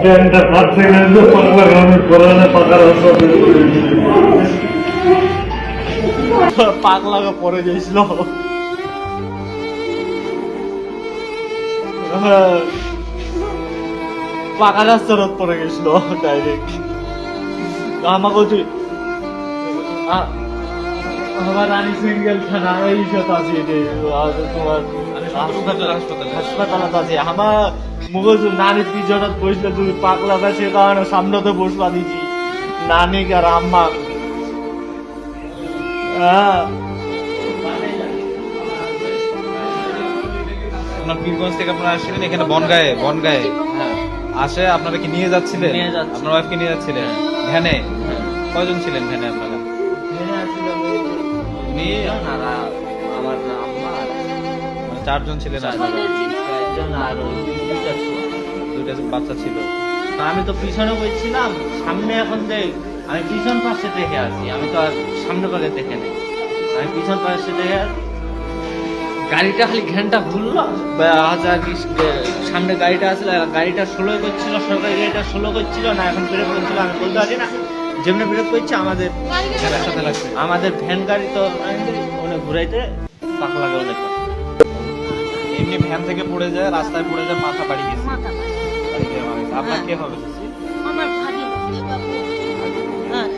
ট্রেনটা কাটতে গেলে তো পাগলা গ্রামে কোরআনে পাকার রাস্তা বের করে দিয়েছে। পড়ে গেছিল হ্যাঁ। পাকা গেছিল ডাইরেক্ট আমাকে তুই আমার রানী সিঙ্গেল থানা এই সাথে আছে তোমার হাসপাতালত আছে আমার পিছনত বসলে সে কারণে সামনেতে বসবা দিছি। নানি আর আম্মা। হ্যাঁ। পীরগঞ্জ থেকে আপনারা আসছিলেন এখানে বনগায়ে বনগায়ে। হ্যাঁ। আসে আপনারা কি নিয়ে যাচ্ছিলেন। আপনার ওয়াইফকে নিয়ে যাচ্ছিলেন? ভ্যানে? কয়জন ছিলেন ভ্যানে আপনারা? মানে চারজন ছিলেন আপনারা? একজন আর ওই দুইটা দুইটা বাচ্চা ছিল। তা আমি তো পিছনে বলছিলাম সামনে এখন দেখ আমি পিছন পাশে দেখে আছি আমি তো আর সামনে পাশে দেখে নেই। আমি পিছন পাশে দেখে গাড়িটা খালি ঘ্যানটা ঘুরলো হাজার সামনে গাড়িটা আসলে গাড়িটা স্লো করছিল সরকারি গাড়িটা স্লো করছিল না এখন ব্রেক করছিল আমি বলতে পারি না। যেমনি ব্রেক করছে আমাদের আমাদের ভ্যান গাড়ি তো মানে ঘুরাইতে পাক লাগে অনেক এমনি ভ্যান থেকে পড়ে যায় রাস্তায় পড়ে যায় মাথা বাড়ি গেছে। আপনার কে হবে আমার হ্যাঁ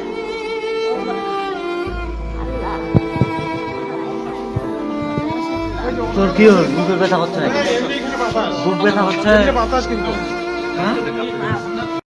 তোর কি হল বুকের ব্যথা হচ্ছে নাকি বুক ব্যথা হচ্ছে হ্যাঁ